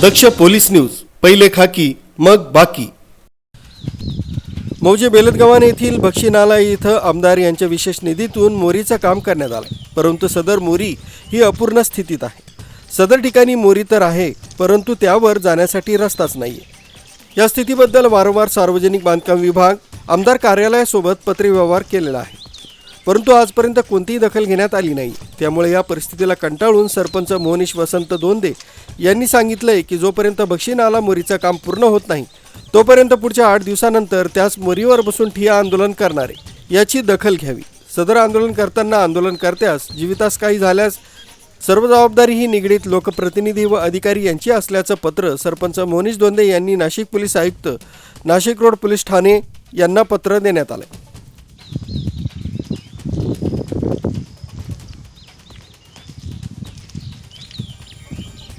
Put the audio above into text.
दक्ष police news पहिले खाकी मग बाकी. मौजे बेलदगवान येथील बक्षी नाला इथं आमदार यांच्या विशेष निधीतून मोरीचं काम करण्यात आलं परंतु सदर मोरी ही अपूर्ण स्थितीत आहे. सदर ठिकाणी मोरी तर आहे परंतु त्यावर जाण्यासाठी रस्ताच नाही या स्थितीबद्दल वारंवार सार्वजनिक बांधकाम विभाग आमदार कार्यालयासोबत पत्रव्यवहार केलेला आहे. परंतु आजपर्यंत कोणतीही दखल घेण्यात आली नाही. त्यामुळे या परिस्थितीला कंटाळून सरपंच मोहनीश वसंत दोंदे यांनी सांगितलंय की जोपर्यंत बक्षी नाला मोरीचं काम पूर्ण होत नाही तोपर्यंत पुढच्या आठ दिवसानंतर त्याच मोरीवर बसून ठिया आंदोलन करणारे याची दखल घ्यावी. सदर आंदोलन करताना आंदोलनकर्त्यास जीवितास काही झाल्यास सर्व जबाबदारी ही निगडीत लोकप्रतिनिधी व अधिकारी यांची असल्याचं पत्र सरपंच मोहनीश दोंदे यांनी नाशिक पोलीस आयुक्त नाशिक रोड पोलीस ठाणे यांना पत्र देण्यात आलं